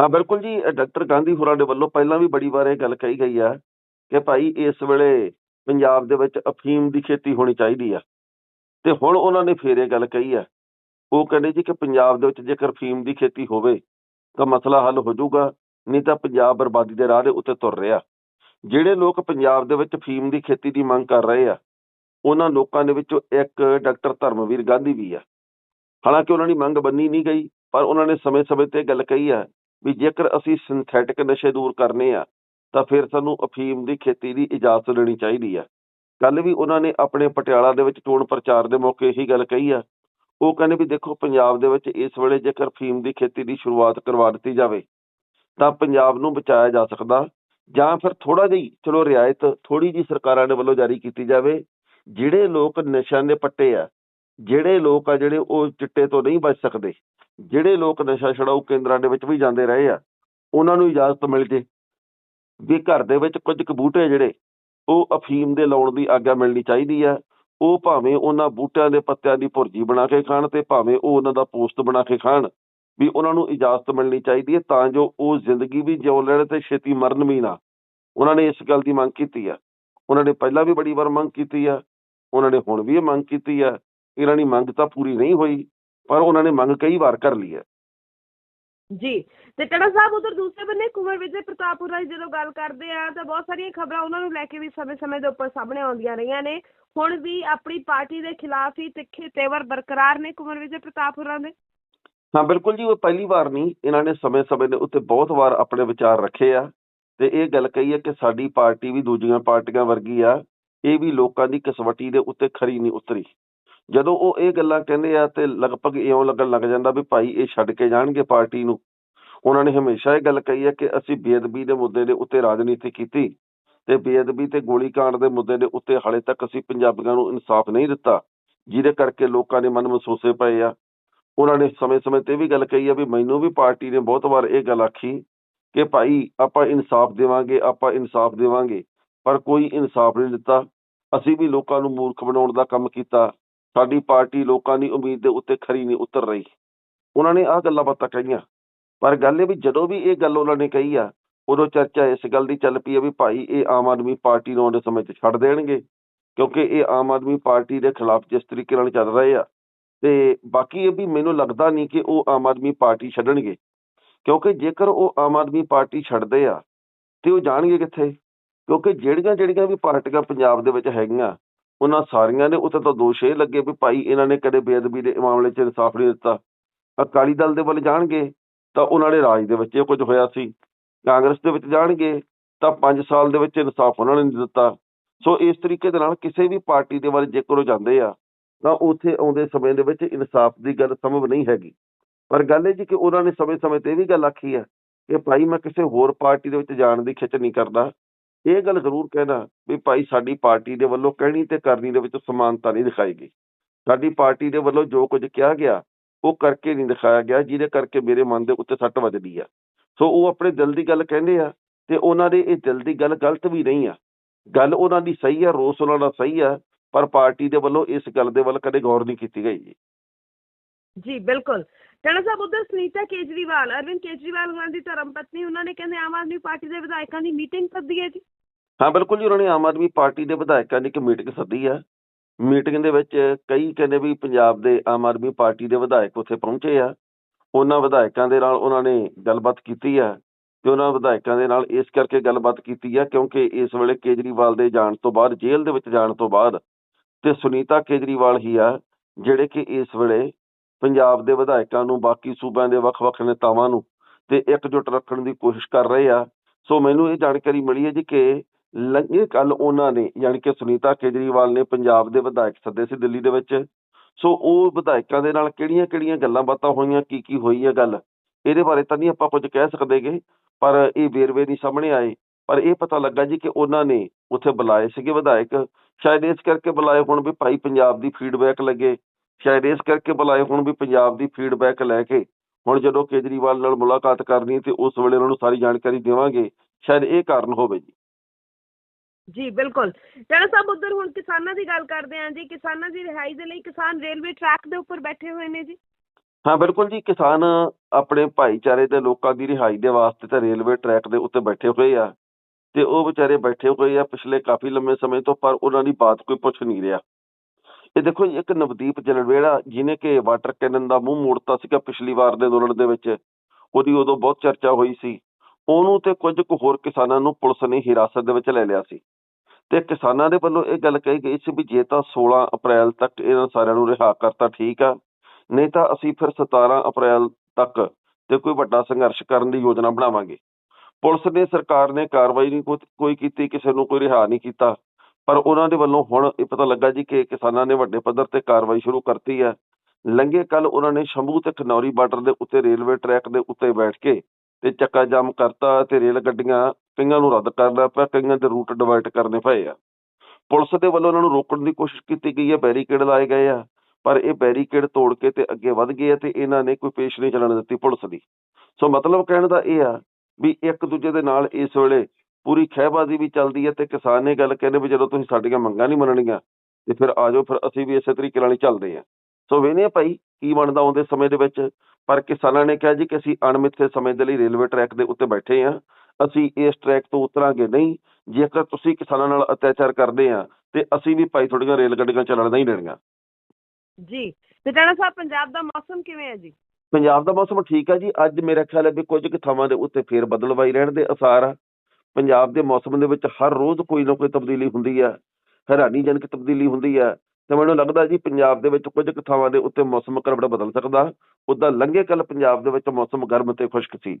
ਹਾਂ, ਬਿਲਕੁਲ ਜੀ ਡਾਕਟਰ ਗਾਂਧੀ ਹੋਰਾਂ ਦੇ ਵੱਲੋਂ ਪਹਿਲਾਂ ਵੀ ਬੜੀ ਵਾਰ ਇਹ ਗੱਲ ਕਹੀ ਗਈ ਆ ਕਿ ਭਾਈ ਇਸ ਵੇਲੇ ਪੰਜਾਬ ਦੇ ਵਿੱਚ ਅਫੀਮ ਦੀ ਖੇਤੀ ਹੋਣੀ ਚਾਹੀਦੀ ਆ। ਤੇ ਹੁਣ ਉਹਨਾਂ ਨੇ ਫੇਰ ਇਹ ਗੱਲ ਕਹੀ ਆ। ਉਹ ਕਹਿੰਦੇ ਜੀ ਕਿ ਪੰਜਾਬ ਦੇ ਵਿੱਚ ਜੇਕਰ ਅਫੀਮ ਦੀ ਖੇਤੀ ਹੋਵੇ ਤਾਂ ਮਸਲਾ ਹੱਲ ਹੋ ਜਾਊਗਾ, ਨਹੀਂ ਤਾਂ ਪੰਜਾਬ ਬਰਬਾਦੀ ਦੇ ਰਾਹ ਦੇ ਉੱਤੇ ਤੁਰ ਰਿਹਾ। ਜਿਹੜੇ ਲੋਕ ਪੰਜਾਬ ਦੇ ਵਿੱਚ ਅਫੀਮ ਦੀ ਖੇਤੀ ਦੀ ਮੰਗ ਕਰ ਰਹੇ ਆ, ਉਹਨਾਂ ਲੋਕਾਂ ਦੇ ਵਿੱਚੋਂ ਇੱਕ ਡਾਕਟਰ ਧਰਮਵੀਰ ਗਾਂਧੀ ਵੀ ਆ। ਹਾਲਾਂਕਿ ਉਹਨਾਂ ਦੀ ਮੰਗ ਬੰਨੀ ਨਹੀਂ ਗਈ, ਪਰ ਉਹਨਾਂ ਨੇ ਸਮੇਂ-ਸਮੇਂ ਤੇ ਗੱਲ ਕਹੀ ਆ ਵੀ ਜੇਕਰ ਅਸੀਂ ਸਿੰਥੈਟਿਕ ਨਸ਼ੇ ਦੂਰ ਕਰਨੇ ਆ, ਤਾਂ ਫਿਰ ਸਾਨੂੰ ਅਫੀਮ ਦੀ ਖੇਤੀ ਦੀ ਇਜਾਜ਼ਤ ਲੈਣੀ ਚਾਹੀਦੀ ਆ। ਕੱਲ ਵੀ ਉਹਨਾਂ ਨੇ ਆਪਣੇ ਪਟਿਆਲਾ ਦੇ ਵਿੱਚ ਚੋਣ ਪ੍ਰਚਾਰ ਦੇ ਮੌਕੇ ਇਹੀ ਗੱਲ ਕਹੀ ਆ ਉਹ ਕਹਿੰਦੇ ਵੀ ਦੇਖੋ ਪੰਜਾਬ ਦੇ ਵਿੱਚ ਇਸ ਵੇਲੇ ਜੇਕਰ ਅਫੀਮ ਦੀ ਖੇਤੀ ਦੀ ਸ਼ੁਰੂਆਤ ਕਰਵਾ ਦਿੱਤੀ ਜਾਵੇ, ਤਾਂ ਪੰਜਾਬ ਨੂੰ ਬਚਾਇਆ ਜਾ ਸਕਦਾ ਜਾਂ ਫਿਰ ਥੋੜਾ ਜਿਹੀ, ਚਲੋ ਰਿਆਇਤ ਥੋੜੀ ਜੀ ਸਰਕਾਰਾਂ ਦੇ ਵੱਲੋਂ ਜਾਰੀ ਕੀਤੀ ਜਾਵੇ, ਜਿਹੜੇ ਲੋਕ ਨਸ਼ਿਆਂ ਦੇ ਪੱਟੇ ਆ, ਜਿਹੜੇ ਲੋਕ ਆ ਜਿਹੜੇ ਉਹ ਚਿੱਟੇ ਤੋਂ ਨਹੀਂ ਬਚ ਸਕਦੇ, ਜਿਹੜੇ ਲੋਕ ਨਸ਼ਾ ਛਡਾਊ ਕੇਂਦਰਾਂ ਦੇ ਵਿੱਚ ਵੀ ਜਾਂਦੇ ਰਹੇ ਆ, ਉਹਨਾਂ ਨੂੰ ਇਜਾਜ਼ਤ ਮਿਲ ਜੇ, ਵੀ ਘਰ ਦੇ ਵਿੱਚ ਕੁਝ ਕੁ ਬੂਟੇ ਜਿਹੜੇ, ਉਹ ਅਫੀਮ ਦੇ ਲਾਉਣ ਦੀ ਆਗਿਆ ਮਿਲਣੀ ਚਾਹੀਦੀ ਆ ਉਹ ਭਾਵੇਂ ਉਹਨਾਂ ਬੂਟਿਆਂ ਦੇ ਪੱਤਿਆਂ ਦੀ ਭੁਰਜੀ ਬਣਾ ਕੇ ਖਾਣ ਤੇ ਭਾਵੇਂ ਉਹ ਉਹਨਾਂ ਦਾ ਪੋਸਟ ਬਣਾ ਕੇ ਖਾਣ, ਵੀ ਉਹਨਾਂ ਨੂੰ ਇਜਾਜ਼ਤ ਮਿਲਣੀ ਚਾਹੀਦੀ ਹੈ ਤਾਂ ਜੋ ਉਹ ਜ਼ਿੰਦਗੀ ਵੀ ਜਿਉ ਲੈਣ ਤੇ ਛੇਤੀ ਮਰਨ ਵੀ ਨਾ। ਉਹਨਾਂ ਨੇ ਇਸ ਗੱਲ ਦੀ ਮੰਗ ਕੀਤੀ ਆ। ਉਹਨਾਂ ਨੇ ਪਹਿਲਾਂ ਵੀ ਬੜੀ ਵਾਰ ਮੰਗ ਕੀਤੀ ਆ। ਉਹਨਾਂ ਨੇ ਹੁਣ ਵੀ ਇਹ ਮੰਗ ਕੀਤੀ ਆ। ਇਹਨਾਂ ਦੀ ਮੰਗ ਤਾਂ ਪੂਰੀ ਨਹੀਂ ਹੋਈ, ਪਰ ਉਹਨਾਂ ਨੇ ਮੰਗ ਕਈ ਵਾਰ ਕਰ ਲਈ ਹੈ ਜੀ। ਤੇ ਟੜਾ ਸਾਹਿਬ ਉਧਰ ਦੂਸਰੇ ਬੰਨੇ ਕੁੰਵਰ ਵਿਜੇ ਪ੍ਰਤਾਪ ਦੀ ਜਦੋਂ ਗੱਲ ਕਰਦੇ ਆ, ਤਾਂ ਬਹੁਤ ਸਾਰੀਆਂ ਖਬਰਾਂ ਉਹਨਾਂ ਨੂੰ ਲੈ ਕੇ ਵੀ ਸਮੇਂ-ਸਮੇਂ ਦੇ ਉੱਪਰ ਸਾਹਮਣੇ ਆਉਂਦੀਆਂ ਰਹੀਆਂ ਨੇ। ਹੁਣ ਵੀ ਆਪਣੀ ਪਾਰਟੀ ਦੇ ਖਿਲਾਫ ਹੀ ਤਿੱਖੇ ਤੇਵਰ ਬਰਕਰਾਰ ਨੇ ਕੁੰਵਰ ਵਿਜੇ ਪ੍ਰਤਾਪ ਦੇ? ਹਾਂ, ਬਿਲਕੁਲ ਜੀ, ਉਹ ਪਹਿਲੀ ਵਾਰ ਨਹੀਂ। ਇਹਨਾਂ ਨੇ ਸਮੇਂ-ਸਮੇਂ ਦੇ ਉੱਤੇ ਬਹੁਤ ਵਾਰ ਆਪਣੇ ਵਿਚਾਰ ਰੱਖੇ ਆ। ਤੇ ਇਹ ਗੱਲ ਕਹੀ ਹੈ ਕਿ ਸਾਡੀ ਪਾਰਟੀ ਵੀ ਦੂਜੀਆਂ ਪਾਰਟੀਆਂ ਵਰਗੀ ਆ। ਇਹ ਵੀ ਲੋਕਾਂ ਦੀ ਕਿਸਵਟੀ ਦੇ ਉੱਤੇ ਖਰੀ ਨਹੀਂ ਉਤਰੀ। ਜਦੋਂ ਉਹ ਇਹ ਗੱਲਾਂ ਕਹਿੰਦੇ ਆ ਤੇ ਲਗਭਗ ਇਉਂ ਲੱਗਣ ਲੱਗ ਜਾਂਦਾ ਵੀ ਭਾਈ ਇਹ ਛੱਡ ਕੇ ਜਾਣਗੇ ਪਾਰਟੀ ਨੂੰ। ਉਹਨਾਂ ਨੇ ਹਮੇਸ਼ਾ ਇਹ ਗੱਲ ਕਹੀ ਹੈ ਕਿ ਅਸੀਂ ਬੇਅਦਬੀ ਦੇ ਮੁੱਦੇ ਦੇ ਉੱਤੇ ਰਾਜਨੀਤੀ ਕੀਤੀ ਤੇ ਬੇਅਦਬੀ ਤੇ ਗੋਲੀकांड ਦੇ ਮੁੱਦੇ ਦੇ ਉੱਤੇ ਹਾਲੇ ਤੱਕ ਅਸੀਂ ਪੰਜਾਬੀਆਂ ਨੂੰ ਇਨਸਾਫ ਨਹੀਂ ਦਿੱਤਾ, ਜਿਹਦੇ ਕਰਕੇ ਲੋਕਾਂ ਦੇ ਮਨ ਮਹਿਸੂਸੇ ਪਏ ਆ। ਉਹਨਾਂ ਨੇ ਸਮੇਂ-ਸਮੇਂ ਤੇ ਇਹ ਵੀ ਗੱਲ ਕਹੀ ਆ ਵੀ ਮੈਨੂੰ ਵੀ ਪਾਰਟੀ ਨੇ ਬਹੁਤ ਵਾਰ ਇਹ ਗੱਲ ਆਖੀ ਕਿ ਭਾਈ ਆਪਾਂ ਇਨਸਾਫ ਦੇਵਾਂਗੇ, ਆਪਾਂ ਇਨਸਾਫ ਦੇਵਾਂਗੇ, ਪਰ ਕੋਈ ਇਨਸਾਫ ਨਹੀਂ ਦਿੱਤਾ। ਅਸੀਂ ਵੀ ਲੋਕਾਂ ਨੂੰ ਮੂਰਖ ਬਣਾਉਣ ਦਾ ਕੰਮ ਕੀਤਾ। ਸਾਡੀ ਪਾਰਟੀ ਲੋਕਾਂ ਦੀ ਉਮੀਦ ਦੇ ਉੱਤੇ ਖਰੀ ਨਹੀਂ ਉਤਰ ਰਹੀ। ਉਹਨਾਂ ਨੇ ਆਹ ਗੱਲਾਂ ਬਾਤਾਂ ਕਹੀਆਂ। ਪਰ ਗੱਲ ਇਹ ਵੀ ਜਦੋਂ ਵੀ ਇਹ ਗੱਲ ਉਹਨਾਂ ਨੇ ਕਹੀ ਆ, ਉਦੋਂ ਚਰਚਾ ਇਸ ਗੱਲ ਦੀ ਚੱਲ ਪਈ ਆ ਵੀ ਭਾਈ ਇਹ ਆਮ ਆਦਮੀ ਪਾਰਟੀ ਨੂੰ ਆਉਂਦੇ ਸਮੇਂ 'ਚ ਛੱਡ ਦੇਣਗੇ, ਕਿਉਂਕਿ ਇਹ ਆਮ ਆਦਮੀ ਪਾਰਟੀ ਦੇ ਖਿਲਾਫ ਜਿਸ ਤਰੀਕੇ ਨਾਲ ਚੱਲ ਰਹੇ ਆ। ਤੇ ਬਾਕੀ ਇਹ ਵੀ ਮੈਨੂੰ ਲੱਗਦਾ ਨਹੀਂ ਕਿ ਉਹ ਆਮ ਆਦਮੀ ਪਾਰਟੀ ਛੱਡਣਗੇ। ਕਿਉਂਕਿ ਜੇਕਰ ਉਹ ਆਮ ਆਦਮੀ ਪਾਰਟੀ ਛੱਡਦੇ ਆ, ਤੇ ਉਹ ਜਾਣਗੇ ਕਿੱਥੇ? ਕਿਉਂਕਿ ਜਿਹੜੀਆਂ ਜਿਹੜੀਆਂ ਵੀ ਪਾਰਟੀਆਂ ਪੰਜਾਬ ਦੇ ਵਿੱਚ ਹੈਗੀਆਂ ਉਹਨਾਂ ਸਾਰੀਆਂ ਨੇ ਉੱਤੇ ਤਾਂ ਦੋਸ਼ ਇਹ ਲੱਗੇ ਵੀ ਭਾਈ ਇਹਨਾਂ ਨੇ ਕਦੇ ਬੇਅਦਬੀ ਦੇ ਮਾਮਲੇ 'ਚ ਇਨਸਾਫ ਨਹੀਂ ਦਿੱਤਾ। ਅਕਾਲੀ ਦਲ ਦੇ ਵੱਲ ਜਾਣਗੇ ਤਾਂ ਉਹਨਾਂ ਦੇ ਰਾਜ ਦੇ ਵਿੱਚ ਇਹ ਕੁਝ ਹੋਇਆ ਸੀ। ਕਾਂਗਰਸ ਦੇ ਵਿੱਚ ਜਾਣਗੇ ਤਾਂ 5 ਸਾਲ ਦੇ ਵਿੱਚ ਇਨਸਾਫ ਉਹਨਾਂ ਨੇ ਨਹੀਂ ਦਿੱਤਾ। ਸੋ ਇਸ ਤਰੀਕੇ ਦੇ ਨਾਲ ਕਿਸੇ ਵੀ ਪਾਰਟੀ ਦੇ ਵੱਲ ਜੇਕਰ ਉਹ ਜਾਂਦੇ ਆ, ਤਾਂ ਉੱਥੇ ਆਉਂਦੇ ਸਮੇਂ ਦੇ ਵਿੱਚ ਇਨਸਾਫ ਦੀ ਗੱਲ ਸੰਭਵ ਨਹੀਂ ਹੈਗੀ। ਪਰ ਗੱਲ ਇਹ ਜੀ ਕਿ ਉਹਨਾਂ ਨੇ ਸਮੇਂ-ਸਮੇਂ ਤੇ ਇਹ ਵੀ ਗੱਲ ਆਖੀ ਹੈ ਕਿ ਭਾਈ ਮੈਂ ਕਿਸੇ ਹੋਰ ਪਾਰਟੀ ਦੇ ਵਿੱਚ ਜਾਣ ਦੀ ਖਿੱਚ ਨਹੀਂ ਕਰਦਾ। ਇਹ ਗੱਲ ਜ਼ਰੂਰ ਕਹਿਣਾ ਵੀ ਭਾਈ ਸਾਡੀ ਪਾਰਟੀ ਦੇ ਵੱਲੋਂ ਕਹਿਣੀ ਤੇ ਕਰਨੀ ਦੇ ਵਿੱਚ ਸਮਾਨਤਾ ਨਹੀਂ ਦਿਖਾਈ ਗਈ। ਸਾਡੀ ਪਾਰਟੀ ਦੇ ਵੱਲੋਂ ਜੋ ਕੁਝ ਕਿਹਾ ਗਿਆ, ਉਹ ਕਰਕੇ ਨਹੀਂ ਦਿਖਾਇਆ ਗਿਆ, ਜਿਹਦੇ ਕਰਕੇ ਮੇਰੇ ਮਨ ਦੇ ਉੱਤੇ ਸੱਟ ਵੱਜਦੀ ਆ। ਸੋ ਉਹ ਆਪਣੇ ਦਿਲ ਦੀ ਗੱਲ ਕਹਿੰਦੇ ਆ ਤੇ ਉਹਨਾਂ ਦੇ ਇਹ ਦਿਲ ਦੀ ਗੱਲ ਗਲਤ ਵੀ ਨਹੀਂ ਆ। ਗੱਲ ਉਹਨਾਂ ਦੀ ਸਹੀ ਆ, ਰੋਸ ਉਹਨਾਂ ਦਾ ਸਹੀ ਆ, ਪਰ ਪਾਰਟੀ ਦੇ ਵੱਲੋਂ ਇਸ ਗੱਲ ਦੇ ਵੱਲ ਕਦੇ ਗੌਰ ਨਹੀਂ ਕੀਤੀ ਗਈ ਜੀ। ਜੀ, ਬਿਲਕੁਲ। ਟਾਣਾ ਸਾਹਿਬ, ਉਧਰ ਸੁਨੀਤਾ ਕੇਜਰੀਵਾਲ, ਅਰਵਿੰਦ ਕੇਜਰੀਵਾਲ ਉਹਨਾਂ ਦੀ ਧਰਮ ਪਤਨੀ, ਉਹਨਾਂ ਨੇ ਕਹਿੰਦੇ ਆਮ ਆਦਮੀ ਪਾਰਟੀ ਦੇ ਵਿਧਾਇਕਾਂ ਦੀ ਮੀਟਿੰਗ ਸੱਦੀ ਹੈ ਜੀ। ਹਾਂ, ਬਿਲਕੁਲ ਜੀ, ਉਹਨਾਂ ਨੇ ਆਮ ਆਦਮੀ ਪਾਰਟੀ ਦੇ ਵਿਧਾਇਕਾਂ ਦੀ ਇੱਕ ਮੀਟਿੰਗ ਸੱਦੀ ਆ। ਮੀਟਿੰਗ ਦੇ ਵਿੱਚ ਕਈ ਕਹਿੰਦੇ ਵੀ ਪੰਜਾਬ ਦੇ ਆਮ ਆਦਮੀ ਪਾਰਟੀ ਦੇ ਵਿਧਾਇਕ ਉੱਥੇ ਪਹੁੰਚੇ ਆ। ਉਹਨਾਂ ਵਿਧਾਇਕਾਂ ਦੇ ਨਾਲ ਉਹਨਾਂ ਨੇ ਗੱਲਬਾਤ ਕੀਤੀ ਆ ਤੇ ਉਹਨਾਂ ਵਿਧਾਇਕਾਂ ਦੇ ਨਾਲ ਇਸ ਕਰਕੇ ਗੱਲਬਾਤ ਕੀਤੀ ਆ ਕਿਉਂਕਿ ਇਸ ਵੇਲੇ ਕੇਜਰੀਵਾਲ ਦੇ ਜਾਣ ਤੋਂ ਬਾਅਦ, ਜੇਲ੍ਹ ਦੇ ਵਿੱਚ ਜਾਣ ਤੋਂ ਬਾਅਦ ਤੇ ਸੁਨੀਤਾ ਕੇਜਰੀਵਾਲ ਹੀ ਆ, ਜਿਹੜੇ ਕਿ ਇਸ ਵੇਲੇ ਪੰਜਾਬ ਦੇ ਵਿਧਾਇਕਾਂ ਨੂੰ, ਬਾਕੀ ਸੂਬਿਆਂ ਦੇ ਵੱਖ-ਵੱਖ ਨੇਤਾਵਾਂ ਨੂੰ ਤੇ ਇਕਜੁੱਟ ਰੱਖਣ ਦੀ ਕੋਸ਼ਿਸ਼ ਕਰ ਰਹੇ ਆ। ਸੋ ਮੈਨੂੰ ਇਹ ਜਾਣਕਾਰੀ ਮਿਲੀ ਹੈ ਜੀ ਕਿ ਲੰਘੇ ਕੱਲ ਉਹਨਾਂ ਨੇ, ਯਾਨੀ ਕਿ ਸੁਨੀਤਾ ਕੇਜਰੀਵਾਲ ਨੇ ਪੰਜਾਬ ਦੇ ਵਿਧਾਇਕ ਸੱਦੇ ਸੀ ਦਿੱਲੀ ਦੇ ਵਿੱਚ। ਸੋ ਉਹ ਵਿਧਾਇਕਾਂ ਦੇ ਨਾਲ ਕਿਹੜੀਆਂ-ਕਿਹੜੀਆਂ ਗੱਲਾਂ ਬਾਤਾਂ ਹੋਈਆਂ, ਕੀ ਕੀ ਹੋਈ ਹੈ ਗੱਲ, ਇਹਦੇ ਬਾਰੇ ਤਾਂ ਨਹੀਂ ਆਪਾਂ ਕੁਝ ਕਹਿ ਸਕਦੇਗੇ ਪਰ ਇਹ ਵੇਰਵੇ ਨਹੀਂ ਸਾਹਮਣੇ ਆਏ। ਪਰ ਇਹ ਪਤਾ ਲੱਗਾ ਜੀ ਕਿ ਉਹਨਾਂ ਨੇ ਉੱਥੇ ਬੁਲਾਏ ਸੀਗੇ ਵਿਧਾਇਕ। ਸ਼ਾਇਦ ਇਸ ਕਰਕੇ ਬੁਲਾਏ ਹੁਣ ਵੀ ਭਾਈ ਪੰਜਾਬ ਦੀ ਫੀਡਬੈਕ ਲੱਗੇ। ਸ਼ਾਇਦ ਇਸ ਕਰਕੇ ਬੁਲਾਏ ਹੁਣ ਵੀ ਪੰਜਾਬ ਦੀ ਫੀਡਬੈਕ ਲੈ ਕੇ। ਹੁਣ ਜਦੋਂ ਕੇਜਰੀਵਾਲ ਨਾਲ ਮੁਲਾਕਾਤ ਕਰਨੀ ਤੇ ਉਸ ਵੇਲੇ ਉਹਨਾਂ ਨੂੰ ਸਾਰੀ ਜਾਣਕਾਰੀ ਦੇਵਾਂਗੇ, ਸ਼ਾਇਦ ਇਹ ਕਾਰਨ ਹੋਵੇ ਜੀ। ਜੀ, ਬਿਲਕੁਲ। ਟਾਣਾ ਸਾਹਿਬ ਉਧਰ ਹੁਣ ਕਿਸਾਨਾਂ ਦੀ ਗੱਲ ਕਰਦੇ ਹਾਂ ਜੀ। ਕਿਸਾਨਾਂ ਦੀ ਰਿਹਾਈ ਦੇ ਲਈ ਕਿਸਾਨ ਰੇਲਵੇ ਟਰੈਕ ਦੇ ਉੱਪਰ ਬੈਠੇ ਹੋਏ ਨੇ ਜੀ। ਹਾਂ, ਬਿਲਕੁਲ ਜੀ। ਕਿਸਾਨ ਆਪਣੇ ਭਾਈਚਾਰੇ ਦੇ ਲੋਕਾਂ ਦੀ ਰਿਹਾਈ ਦੇ ਵਾਸਤੇ ਤਾਂ ਰੇਲਵੇ ਟਰੈਕ ਦੇ ਉੱਤੇ ਬੈਠੇ ਹੋਏ ਆ। ਤੇ ਉਹ ਵਿਚਾਰੇ ਬੈਠੇ ਹੋਏ ਆ ਪਿਛਲੇ ਕਾਫੀ ਲੰਮੇ ਸਮੇਂ ਤੋਂ, ਪਰ ਉਹਨਾਂ ਦੀ ਬਾਤ ਕੋਈ ਪੁੱਛ ਨਹੀਂ ਰਿਹਾ। ਇਹ ਦੇਖੋ ਇੱਕ ਨਵਦੀਪ ਜਲਵੇੜਾ ਜਿਹਨੇ ਕਿ ਵਾਟਰ ਕੈਨਨ ਦਾ ਮੂੰਹ ਮੋੜਤਾ ਸੀਗਾ ਪਿਛਲੀ ਵਾਰ ਦੇ ਅੰਦੋਲਨ ਦੇ ਵਿੱਚ। ਉਹਦੀ ਉਦੋਂ ਬਹੁਤ ਚਰਚਾ ਹੋਈ ਸੀ। ਉਹਨੂੰ ਤੇ ਕੁਝ ਕੁ ਹੋਰ ਕਿਸਾਨਾਂ ਨੂੰ ਪੁਲਿਸ ਨੇ ਹਿਰਾਸਤ ਦੇ ਵਿੱਚ ਲੈ ਲਿਆ ਸੀ। ਤੇ ਕਿਸਾਨਾਂ ਦੇ ਵੱਲੋਂ ਇਹ ਗੱਲ ਕਹੀ ਗਈ ਸੀ ਵੀ ਜੇ ਤਾਂ 16 ਅਪ੍ਰੈਲ ਤੱਕ ਇਹਨਾਂ ਸਾਰਿਆਂ ਨੂੰ ਰਿਹਾ ਕਰਤਾ ਠੀਕ ਆ, ਨਹੀਂ ਤਾਂ ਅਸੀਂ ਫਿਰ 17 ਅਪ੍ਰੈਲ ਤੱਕ ਤੇ ਕੋਈ ਵੱਡਾ ਸੰਘਰਸ਼ ਕਰਨ ਦੀ ਯੋਜਨਾ ਬਣਾਵਾਂਗੇ। ਪੁਲਿਸ ਨੇ, ਸਰਕਾਰ ਨੇ ਕਾਰਵਾਈ ਨਹੀਂ ਕੋਈ- ਕੀਤੀ, ਕਿਸੇ ਨੂੰ ਕੋਈ ਰਿਹਾ ਨਹੀਂ ਕੀਤਾ, ਪਰ ਉਹਨਾਂ ਦੇ ਵੱਲੋਂ ਹੁਣ ਇਹ ਪਤਾ ਲੱਗਾ ਜੀ ਕਿ ਕਿਸਾਨਾਂ ਨੇ ਵੱਡੇ ਪੱਧਰ ਤੇ ਕਾਰਵਾਈ ਸ਼ੁਰੂ ਕਰਤੀ ਹੈ ਲੰਘੇ ਕੱਲ ਉਹਨਾਂ ਨੇ ਸ਼ੰਭੂ ਤੇ ਖਨੌਰੀ ਬਾਰਡਰ ਦੇ ਉੱਤੇ ਰੇਲਵੇ ਟਰੈਕ ਦੇ ਉੱਤੇ ਬੈਠ ਕੇ ਤੇ ਚੱਕਾ ਜਾਮ ਕਰਤਾ ਤੇ ਰੇਲ ਗੱਡੀਆਂ ਕਈਆਂ ਨੂੰ ਰੱਦ ਕਰਨਾ ਪਿਆ, ਕਈਆਂ ਦੇ ਰੂਟ ਡਿਵਰਟ ਕਰਨੇ ਪਏ ਆ। ਪੁਲਿਸ ਦੇ ਵੱਲੋਂ ਉਹਨਾਂ ਨੂੰ ਰੋਕਣ ਦੀ ਕੋਸ਼ਿਸ਼ ਕੀਤੀ ਗਈ ਹੈ ਬੈਰੀਕੇਡ ਲਾਏ ਗਏ ਆ, ਪਰ ਇਹ ਬੈਰੀਕੇਡ ਤੋੜ ਕੇ ਤੇ ਅੱਗੇ ਵਧ ਗਏ ਆ ਤੇ ਇਹਨਾਂ ਨੇ ਕੋਈ ਪੇਸ਼ ਨਹੀਂ ਚੱਲਣ ਦਿੱਤੀ ਪੁਲਿਸ ਦੀ। ਸੋ ਮਤਲਬ ਕਹਿਣ ਦਾ ਇਹ ਆ ਵੀ ਇੱਕ ਦੂਜੇ ਦੇ ਨਾਲ ਇਸ ਵੇਲੇ ਪੂਰੀ ਖਹਿਬਾਜ਼ੀ ਵੀ ਚੱਲਦੀ ਹੈ ਤੇ ਕਿਸਾਨ ਨੇ ਗੱਲ ਕਹਿੰਦੇ ਵੀ ਜਦੋਂ ਤੁਸੀਂ ਸਾਡੀਆਂ ਮੰਗਾਂ ਨਹੀਂ ਮੰਨਣੀਆਂ, ਤੇ ਫਿਰ ਆ ਜਾਓ, ਫਿਰ ਅਸੀਂ ਵੀ ਇਸੇ ਤਰੀਕੇ ਨਾਲ ਹੀ ਚੱਲਦੇ ਆ। ਸੋ ਵੇਨੇ ਭਾਈ, ਕੀ ਬਣਦਾ ਆਉਂਦੇ ਸਮੇਂ ਦੇ ਵਿੱਚ, ਪਰ ਕਿਸਾਨਾਂ ਨੇ ਕਿਹਾ ਜੀ ਕਿ ਅਸੀਂ ਅਣਮਿੱਥੇ ਸਮੇਂ ਦੇ ਲਈ ਰੇਲਵੇ ਟਰੈਕ ਦੇ ਉੱਤੇ ਬੈਠੇ ਆ ਅਸੀਂ ਇਸ ਟਰੈਕ ਤੋਂ ਉਤਰਾਂਗੇ ਨਹੀਂ। ਜੇਕਰ ਤੁਸੀਂ ਕਿਸਾਨਾਂ ਨਾਲ ਅਤਿਆਚਾਰ ਕਰਦੇ ਆ ਤੇ ਅਸੀਂ ਵੀ ਭਾਈ ਤੁਹਾਡੀਆਂ ਰੇਲ ਗੱਡੀਆਂ ਚੱਲਣ ਨਹੀਂ ਦੇਣੀਆਂ। ਜੀ। ਤੇ ਟਾਣਾ ਸਾਹਿਬ ਪੰਜਾਬ ਦਾ ਮੌਸਮ ਕਿਵੇਂ ਹੈ ਜੀ? ਪੰਜਾਬ ਦਾ ਮੌਸਮ ਠੀਕ ਆ ਜੀ। ਅੱਜ ਮੇਰਾ ਖਿਆਲ ਹੈ ਵੀ ਕੁਝ ਕੁ ਥਾਵਾਂ ਦੇ ਉੱਤੇ ਫੇਰ ਬਦਲਵਾਈ ਰਹਿਣ ਦੇ ਅਸਾਰ ਆ। ਪੰਜਾਬ ਦੇ ਮੌਸਮ ਦੇ ਵਿੱਚ ਹਰ ਰੋਜ਼ ਕੋਈ ਨਾ ਕੋਈ ਤਬਦੀਲੀ ਹੁੰਦੀ ਆ। ਹੈਰਾਨੀਜਨਕ ਤਬਦੀਲੀ ਹੁੰਦੀ ਆ। ਤੇ ਮੈਨੂੰ ਲੱਗਦਾ ਜੀ ਪੰਜਾਬ ਦੇ ਵਿੱਚ ਕੁਝ ਕੁ ਥਾਵਾਂ ਦੇ ਉੱਤੇ ਮੌਸਮ ਕਰਵਟ ਬਦਲ ਸਕਦਾ। ਉਦਾਂ ਲੰਘੇ ਕੱਲ ਪੰਜਾਬ ਦੇ ਵਿੱਚ ਮੌਸਮ ਗਰਮ ਤੇ ਖੁਸ਼ਕ ਸੀ।